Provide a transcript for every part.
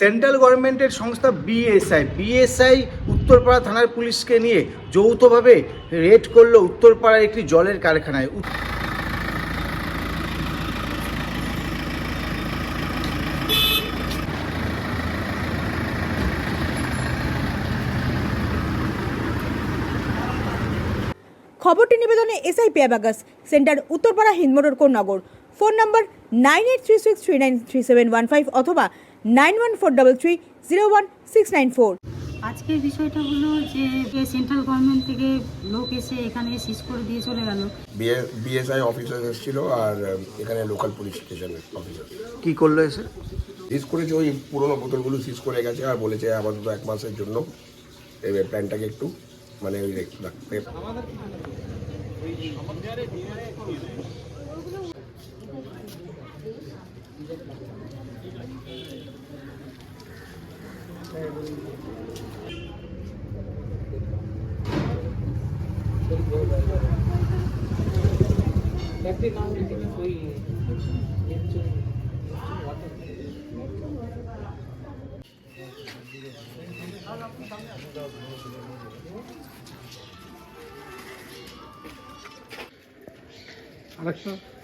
Central গভর্নমেন্টের সংস্থা BSI. BSI Uttarpara থানার পুলিশকে নিয়ে যৌথভাবে রেড করল উত্তরপাড়ার একটি জলের কারখানায়। খবরটি নিবেদনে SI পেয়াবাগাস, center Uttarpara Hindmotor Konnagar phone number nine eight three six three nine three seven one five অথবা nine one four double three zero one six nine four. আজকের বিষয়টা হলো যে সেন্ট্রাল গভর্নমেন্ট থেকে লোক এসে এখানে সিজ করে দিয়ে চলে গেল। বিএসআই অফিসার এসেছিল আর এখানে লোকাল পুলিশ স্টেশনের অফিসার। কি করল এসে? সিজ করেছে ওই পুরোনো বোতলগুলো সিজ করে গেছে আর বলেছে আপাতত এক মাসের জন্য। এবার প্ল্যানটাকে একটু মানে ওই রাখতে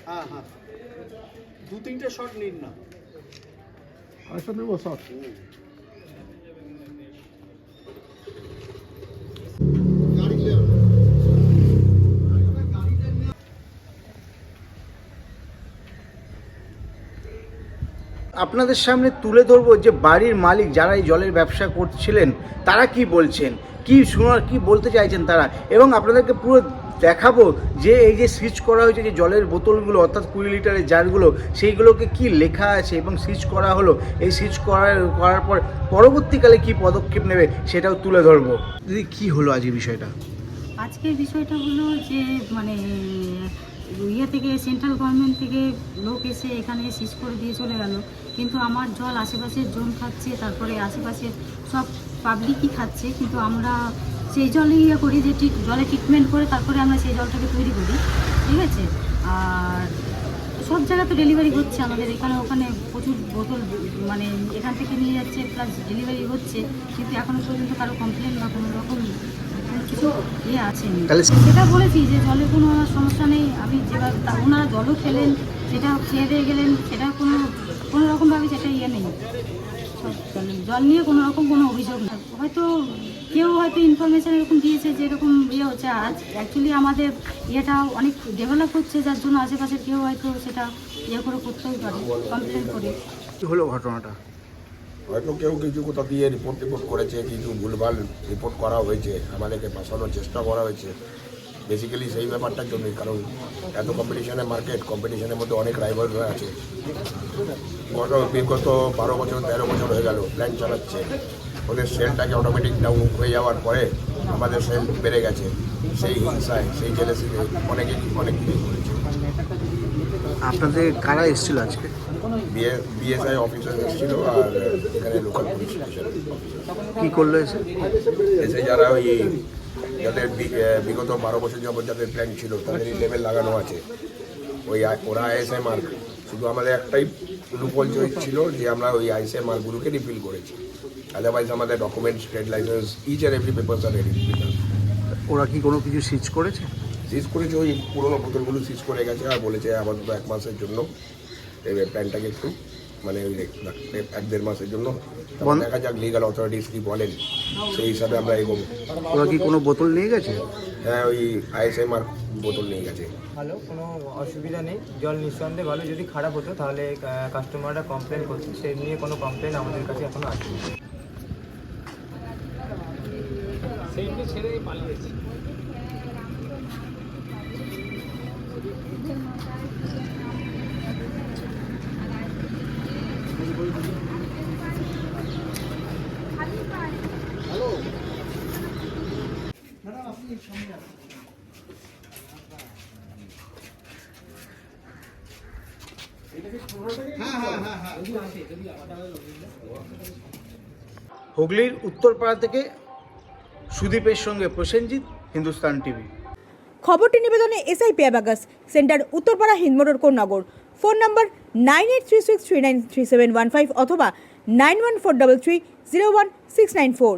হ্যাঁ হ্যাঁ। দু তিনটে শট নিন না। আরেকটা নেব শট আপনাদের সামনে তুলে ধরবো যে বাড়ির মালিক যারা এই জলের ব্যবসা করছিলেন, তারা কি বলছেন? কি শোনার, কি বলতে চাইছেন তারা? এবং আপনাদেরকে পুরো দেখাবো যে এই যে সুইচ করা হয়েছে, যে জলের বোতলগুলো, অর্থাৎ কুড়ি লিটারের জারগুলো, সেইগুলোকে কি লেখা আছে এবং সুইচ করা হলো? এই সুইচ করার করার পর পরবর্তীকালে কি পদক্ষেপ নেবে সেটাও তুলে ধরবো। দিদি, কী হলো আজ এই বিষয়টা? আজকের বিষয়টা হলো যে মানে ইয়ে থেকে সেন্ট্রাল গভর্নমেন্ট থেকে লোক এসে এখানে সিজ করে দিয়ে চলে গেল। কিন্তু আমার জল আশেপাশের জন খাচ্ছে, তারপরে আশেপাশের সব পাবলিকই খাচ্ছে। কিন্তু আমরা সেই জলে ইয়ে করি যে ঠিক, জলে ট্রিটমেন্ট করে তারপরে আমরা সেই জলটাকে তৈরি করি। ঠিক আছে? আর সব জায়গাতে ডেলিভারি হচ্ছে আমাদের। এখানে ওখানে প্রচুর বোতল মানে এখান থেকে নিয়ে যাচ্ছে প্লাস ডেলিভারি হচ্ছে। কিন্তু এখনও পর্যন্ত কারও কমপ্লেন বা কোনো রকম কোনো কিছু ইয়ে তাহলে সেটা বলেছি যে জলে কোনো আমার সমস্যা নেই আমি যেভাবে তা- ওনারা জলও খেলেন সেটা খেয়ে দিয়ে গেলেন সেটা কোনো কোনো রকমভাবে সেটা ইয়ে নেই। জল- নিয়ে কোনো রকম কোনো অভিযোগ নেই। হয়তো কেউ হয়তো ইনফরমেশন এরকম দিয়েছে যে এরকম ইয়ে হচ্ছে আজ। অ্যাকচুয়ালি আমাদের ইয়েটা অনেক ডেভেলপ হচ্ছে যার জন্য আশেপাশের কেউ হয়তো সেটা ইয়ে করে করতেই পারে কমপ্লেন করে। কি হলো ঘটনাটা? হয়তো কেউ কিছু কোথাও দিয়ে রিপোর্ট টিপোর্ট করেছে, কিছু ভুলভাল রিপোর্ট করা হয়েছে, আমাদেরকে বাঁচানোর চেষ্টা করা হয়েছে। বেসিক্যালি সেই ব্যাপারটার জন্যই, কারণ এত কম্পিটিশনের মার্কেট কম্পিটিশনের মধ্যে অনেক রাইভাল আছে। গত বিগত বারো বছর, তেরো বছর হয়ে গেল প্ল্যান চালাচ্ছে। ওদের সেলটাকে অটোমেটিক ডাউন হয়ে যাওয়ার পরে আমাদের সেল বেড়ে গেছে। সেই হিংসায়, সেই জেলেসিতে অনেকে, অনেক কিছু করেছে। আপনাদের কারা এসেছিল আজকে? বিএসআই অফিসার এসেছিল আর এখানে লোকাল পুলিশ স্টেশন কি করল এসে? এসে যারা ওই যাদের বিগত বারো বছর যাবত যাদের প্ল্যান ছিল তাদের লেভেল লাগানো আছে। ওই ওরা আইএসআই মার্ক শুধু আমাদের একটাই লুপল ছিল যে আমরা ওই আইএসআই মার্কগুলোকে রিফিল করেছি। আদারওয়াইজ আমাদের ডকুমেন্টস ট্রেড লাইসেন্স ইচ আর এভরি পেপার্স আর রেডি ওরা কি কোনো কিছু সুইচ করেছে? সিজ করেছে ওই পুরোনো বোতলগুলো সিজ করে গেছে আর বলেছে আপাতত এক মাসের জন্য। প্ল্যানটাকে একটু মানে ওই এক দেড় মাসের জন্য দেখা যাক লিগাল অথরিটিস কি বলেন সেই হিসাবে আমরা এগোবো। ওরা কি কোনো বোতল নিয়ে গেছে? হ্যাঁ ওই আইএসআই মার্ক বোতল নিয়ে গেছে। ভালো কোনো অসুবিধা নেই জল নিঃসন্দেহে ভালো যদি খারাপ হতো তাহলে কাস্টমাররা কমপ্লেন করতো সেই নিয়ে কোনো কমপ্লেন আমাদের কাছে এখনও আসেনি। হুগলির উত্তরপাড়া থেকে সুদীপের সঙ্গে প্রসেনজিৎ, হিন্দুস্তান টিভি। খবরটি নিবেদনে SI পেয়াবাগাস center Uttarpara Hindmotor Konnagar phone number nine eight three six three nine three seven one five অথবা nine one four double three zero one six nine four.